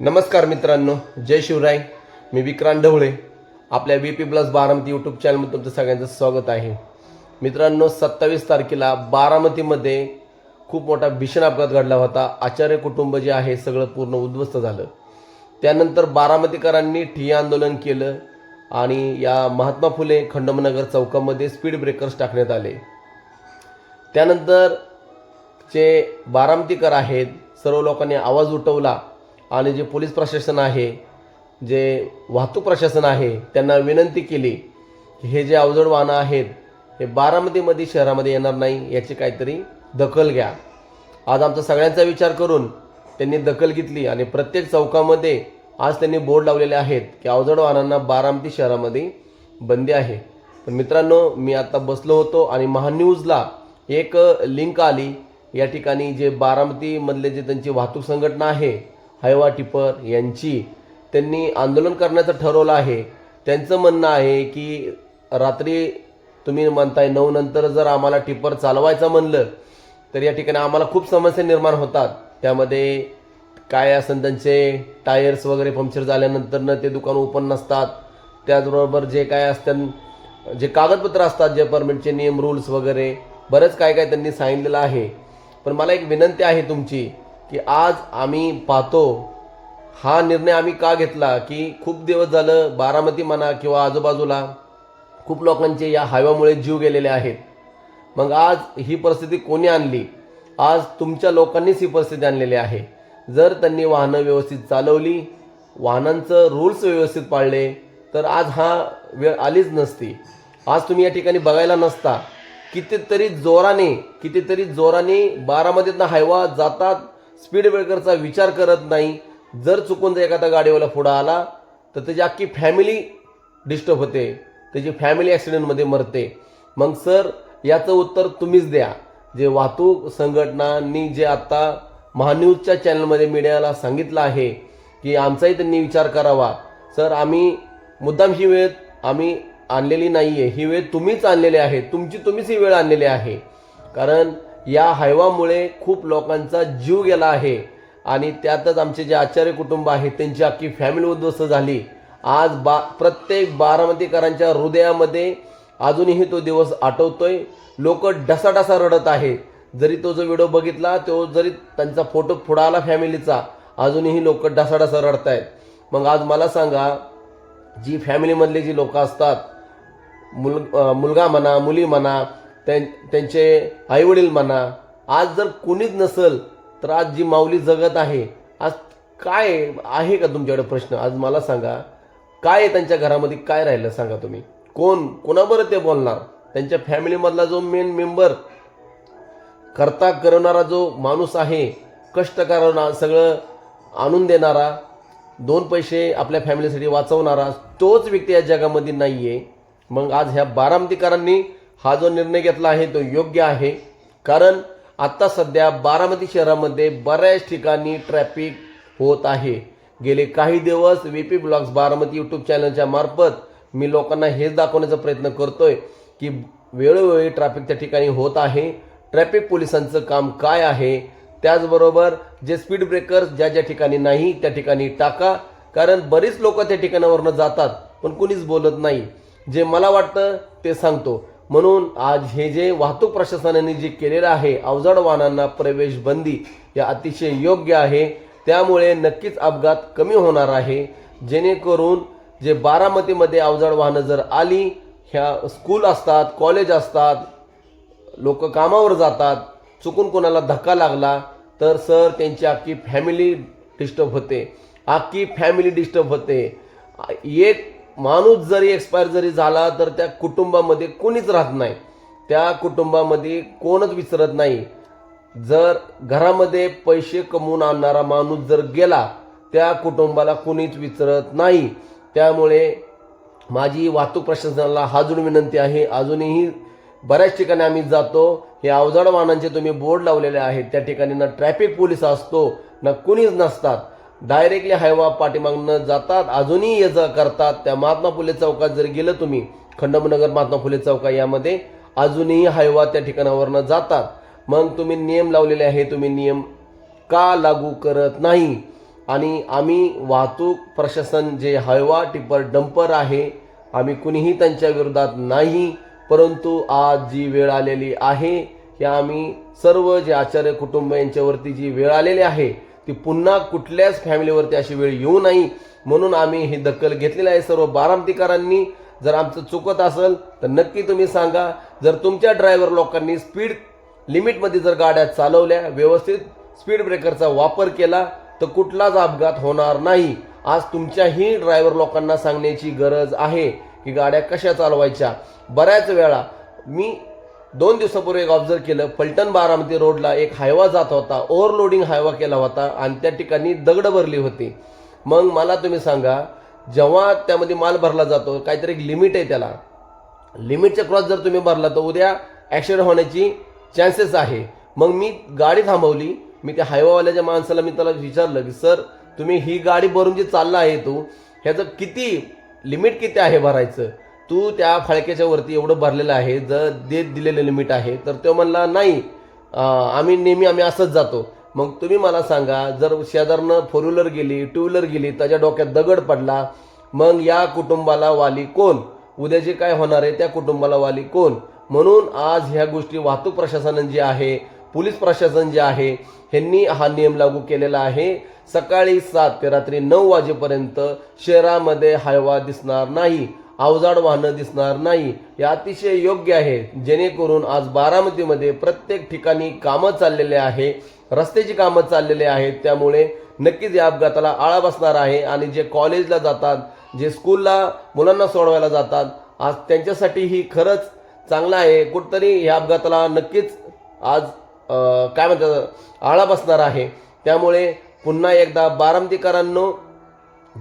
नमस्कार मित्रांनो जय शिवराय. मी विक्रांत ढवळे. आपल्या B P plus Baramati YouTube चॅनलमध्ये तुमचं सगळ्यांचं स्वागत आहे. मित्रांनो सत्तावीस तारखेला बारामतीमध्ये खूप मोठा भीषण अपघात घडला होता. आचार्य कुटुंब जे आहे सगळं पूर्ण उद्ध्वस्त झालं. त्यानंतर बारामतीकरांनी ठिय्या आंदोलन केलं आणि या महात्मा फुले खंडमनगर चौकामध्ये स्पीड ब्रेकर्स टाकण्यात आले. त्यानंतर जे बारामतीकर आहेत सर्व लोकांनी आवाज उठवला. आणि जे पोलीस प्रशासन आहे जे वाहतूक प्रशासन आहे त्यांना विनंती केली की हे जे अवजड वाहनं आहेत हे बारामतीमध्ये शहरामध्ये येणार नाही याची काहीतरी दखल घ्या. आज आमचा सगळ्यांचा विचार करून त्यांनी दखल घेतली आणि प्रत्येक चौकामध्ये आज त्यांनी बोर्ड लावलेले आहेत की अवजड वाहनांना बारामती शहरामध्ये बंदी आहे. तर मित्रांनो मी आता बसलो होतो आणि महान्यूजला एक लिंक आली. या ठिकाणी जे बारामतीमधले जे त्यांची वाहतूक संघटना आहे हायवा टिपर यांची त्यांनी आंदोलन करण्याचं ठरवलं आहे. त्यांचं म्हणणं आहे की रात्री तुम्ही म्हणताय नऊ नंतर जर आम्हाला टिपर चालवायचं म्हणलं तर या ठिकाणी आम्हाला खूप समस्या निर्माण होतात. त्यामध्ये काय असेल त्यांचे टायर्स वगैरे पंक्चर झाल्यानंतरनं ते दुकान ओपन नसतात. त्याचबरोबर जे काय असतात जे कागदपत्र असतात जे परमिटचे नियम रूल्स वगैरे बरंच काय काय त्यांनी सांगितलेलं आहे. पण मला एक विनंती आहे तुमची की आज आम्ही पाहतो हा निर्णय आम्ही का घेतला की खूप दिवस झालं बारामती म्हणा किंवा आजूबाजूला खूप लोकांचे या हायवामुळे जीव गेलेले आहेत. मग आज ही परिस्थिती कोणी आणली? आज तुमच्या लोकांनीच ही परिस्थिती आणलेली आहे. जर त्यांनी वाहनं व्यवस्थित चालवली वाहनांचं रूल्स व्यवस्थित पाळले तर आज हा वेळ आलीच नसती. आज तुम्ही या ठिकाणी बघायला नसता. कितीतरी जोराने कितीतरी जोराने बारामतीतनं हायवा जातात स्पीड ब्रेकरचा विचार करत नाही. जर चुकून जर एखादा गाडीवाला पुढं आला तर त्याची अख्खी फॅमिली डिस्टर्ब होते. त्याची फॅमिली ॲक्सिडेंटमध्ये मरते. मग सर याचं उत्तर तुम्हीच द्या. जे वाहतूक संघटनांनी जे आत्ता महान्यूजच्या चॅनलमध्ये मीडियाला सांगितलं आहे की आमचाही त्यांनी विचार करावा. सर आम्ही मुद्दाम ही वेळ आम्ही आणलेली नाही आहे ही वेळ तुम्हीच आणलेली आहे. तुमची तुम्हीच ही वेळ आणलेली आहे. कारण या हायवामुळे खूप लोकांचा जीव गेला आहे. आणि त्यातच आमचे जे आचार्य कुटुंब आहे त्यांची अख्खी फॅमिली उद्ध्वस्त झाली. आज बा प्रत्येक बारामतीकरांच्या हृदयामध्ये अजूनही तो दिवस आठवतोय. लोक ढसाढसा रडत आहे जरी तो जो व्हिडिओ बघितला तो जरी त्यांचा फोटो पुढं आला फॅमिलीचा अजूनही लोक ढसाढसा रडत आहेत मग आज मला सांगा जी फॅमिलीमधली जी लोक असतात मुल मुलगा म्हणा मुली म्हणा त्यां त्यांचे आईवडील म्हणा आज जर कोणीच नसल तर आज जी माऊली जगत आहे आज काय आहे का तुमच्याकडे प्रश्न? आज मला सांगा काय आहे त्यांच्या घरामध्ये काय राहिलं सांगा तुम्ही. कोण कोणाबरोबर ते बोलणार? त्यांच्या फॅमिलीमधला जो मेन मेंबर करता करणारा जो माणूस आहे कष्ट करणारा सगळं आणून देणारा दोन पैसे आपल्या फॅमिलीसाठी वाचवणारा तोच व्यक्ती या जगामध्ये नाही आहे मग आज ह्या बारामतीकरांनी हा जो निर्णय घेतला आहे तो योग्य आहे. कारण आत्ता सध्या बारामती शहरामध्ये बऱ्याच ठिकाणी ट्रॅफिक होत आहे. गेले काही दिवस V P blogs Baramati YouTube चॅनलच्या मार्फत मी लोकांना हेच दाखवण्याचा प्रयत्न करतोय की वेळोवेळी ट्रॅफिक त्या ठिकाणी होत आहे. ट्रॅफिक पोलिसांचं काम काय आहे? त्याचबरोबर जे स्पीड ब्रेकर्स ज्या ज्या ठिकाणी नाही त्या ठिकाणी टाका. कारण बरीच लोक त्या ठिकाणावरनं जातात पण कुणीच बोलत नाही. जे मला वाटतं ते सांगतो. म्हणून आज हे जे वाहतूक प्रशासनाने जे केलेलं आहे अवजड वाहनांना प्रवेश बंदी हे अतिशय योग्य आहे. त्यामुळे नक्कीच अपघात कमी होणार आहे. जेणेकरून जे बारामतीमध्ये अवजड वाहनं जर आली ह्या स्कूल असतात कॉलेज असतात लोक कामावर जातात चुकून कोणाला धक्का लागला तर सर त्यांची अख्खी फॅमिली डिस्टर्ब होते. अख्खी फॅमिली डिस्टर्ब होते. एक माणूस जरी एक्सपायर जरी झाला तर त्या कुटुंबामध्ये कोणीच राहत नाही. त्या कुटुंबामध्ये कोणच विसरत नाही. जर घरामध्ये पैसे कमवून आणणारा माणूस जर गेला त्या कुटुंबाला कोणीच विसरत नाही. त्यामुळे माझी वाहतूक प्रशासनाला हाजून विनंती आहे. अजूनही बऱ्याच ठिकाणी आम्ही जातो. हे अवजड वाहनांचे तुम्ही बोर्ड लावलेले आहेत. त्या ठिकाणी ना ट्रॅफिक पोलीस असतो ना कुणीच नसतात. डायरेक्टली हायवा पाठीमागनं जातात अजूनही ये जा करतात. त्या महात्मा फुले चौकात जर गेलं तुम्ही खंडमनगर महात्मा फुले चौका यामध्ये अजूनही हायवा त्या ठिकाणावरनं जातात. मग तुम्ही नियम लावलेले आहे तुम्ही नियम का लागू करत नाही? आणि आम्ही वाहतूक प्रशासन जे हायवा टिप्पर डंपर आहे आम्ही कुणीही त्यांच्या विरोधात नाही परंतु आज जी वेळ आलेली आहे की आम्ही सर्व जे आचार्य कुटुंब यांच्यावरती जी वेळ आलेली आहे ती पुन्हा कुठल्याच फॅमिलीवरती अशी वेळ येऊ नाही. म्हणून आम्ही ही दखल घेतलेली आहे सर्व बारामतीकरांनी. जर आमचं चुकत असेल तर नक्की तुम्ही सांगा. जर तुमच्या ड्रायव्हर लोकांनी स्पीड लिमिटमध्ये जर गाड्या चालवल्या व्यवस्थित स्पीड ब्रेकरचा वापर केला तर कुठलाच अपघात होणार नाही. आज तुमच्याही ड्रायव्हर लोकांना सांगण्याची गरज आहे की गाड्या कशा चालवायच्या? बऱ्याच वेळा मी दोन दिवसापूर्वी एक ऑब्झर्व केलं पलटण बारामती रोडला एक हायवा जात होता ओव्हरलोडिंग हायवा केला होता आणि त्या ठिकाणी दगड भरली होती. मग मला तुम्ही सांगा जेव्हा त्यामध्ये माल भरला जातो काहीतरी एक लिमिट आहे त्याला. लिमिटच्या क्रॉस जर तुम्ही भरला तर उद्या ॲक्सिडेंट होण्याची चान्सेस आहे. मग मी गाडी थांबवली मी त्या हायवावाल्याच्या माणसाला मी त्याला विचारलं की सर तुम्ही ही गाडी भरून जी चालला आहे तू ह्याचं किती लिमिट किती आहे भरायचं? तू त्या फाळक्याच्या वरती एवढं भरलेलं आहे जर देत दिलेलं लिमिट आहे तर तो म्हणला नाही आम्ही नेहमी आम्ही असंच जातो. मग तुम्ही मला सांगा जर शेजारनं फोर व्हीलर गेली टू व्हीलर गेली त्याच्या डोक्यात दगड पडला मग या कुटुंबाला वाली कोण? उद्याचे काय होणार आहे त्या कुटुंबाला वाली कोण? म्हणून आज ह्या गोष्टी वाहतूक प्रशासन जे आहे पोलीस प्रशासन जे आहे ह्यांनी हा नियम लागू केलेला आहे. सकाळी सात ते रात्री नऊ वाजेपर्यंत शहरामध्ये हायवा दिसणार नाही. अवजाड वाहनं दिसणार नाही. हे अतिशय योग्य आहे. जेणेकरून आज बारामतीमध्ये प्रत्येक ठिकाणी कामं चाललेले आहे. रस्त्याची कामं चाललेले आहेत. त्यामुळे नक्कीच या अपघाताला आळा बसणार आहे. आणि जे कॉलेजला जातात जे स्कूलला मुलांना सोडवायला जातात आज त्यांच्यासाठी ही खरंच चांगलं आहे. कुठतरी ह्या अपघाताला नक्कीच आज काय म्हणतात आळा बसणार आहे. त्यामुळे पुन्हा एकदा बारामतीकरांनो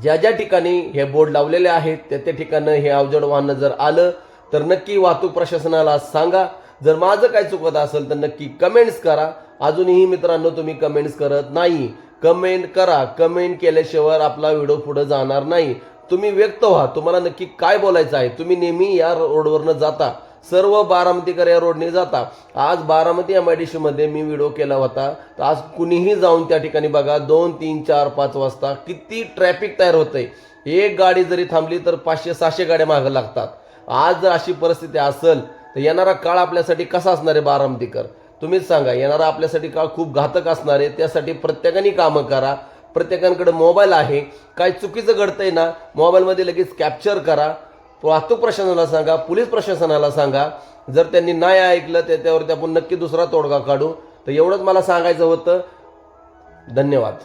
ज्या ज्या ठिकाणी हे बोर्ड लावलेले आहेत त्या त्या ठिकाणं हे अवजड वाहनं जर आलं तर नक्की वाहतूक प्रशासनाला सांगा. जर माझं काय चुकत असेल तर नक्की कमेंट्स करा. अजूनही मित्रांनो तुम्ही कमेंट्स करत नाही. कमेंट करा. कमेंट केल्याशिवाय आपला व्हिडिओ पुढे जाणार नाही. तुम्ही व्यक्त व्हा. तुम्हाला नक्की काय बोलायचं आहे? तुम्ही नेहमी या रोडवरनं जाता. सर्व बारामतीकर या रोडने जाता. आज बारामती एम आय डी सीमध्ये मी व्हिडिओ केला होता. तर आज कुणीही जाऊन त्या ठिकाणी बघा दोन तीन चार पाच वाजता किती ट्रॅफिक तयार होतंय. एक गाडी जरी थांबली तर पाचशे सहाशे गाड्या मागं लागतात. आज जर अशी परिस्थिती असेल तर येणारा काळ आपल्यासाठी कसा असणार आहे बारामतीकर? तुम्हीच सांगा. येणारा आपल्यासाठी काळ खूप घातक असणार आहे. त्यासाठी प्रत्येकाने कामं करा. प्रत्येकांकडे मोबाईल आहे. काय चुकीचं घडतंय ना मोबाईलमध्ये लगेच कॅप्चर करा. वाहतूक प्रशासनाला सांगा पोलीस प्रशासनाला सांगा. जर त्यांनी नाही ऐकलं त्याच्यावरती आपण नक्की दुसरा तोडगा काढू. तर एवढंच मला सांगायचं होतं. धन्यवाद.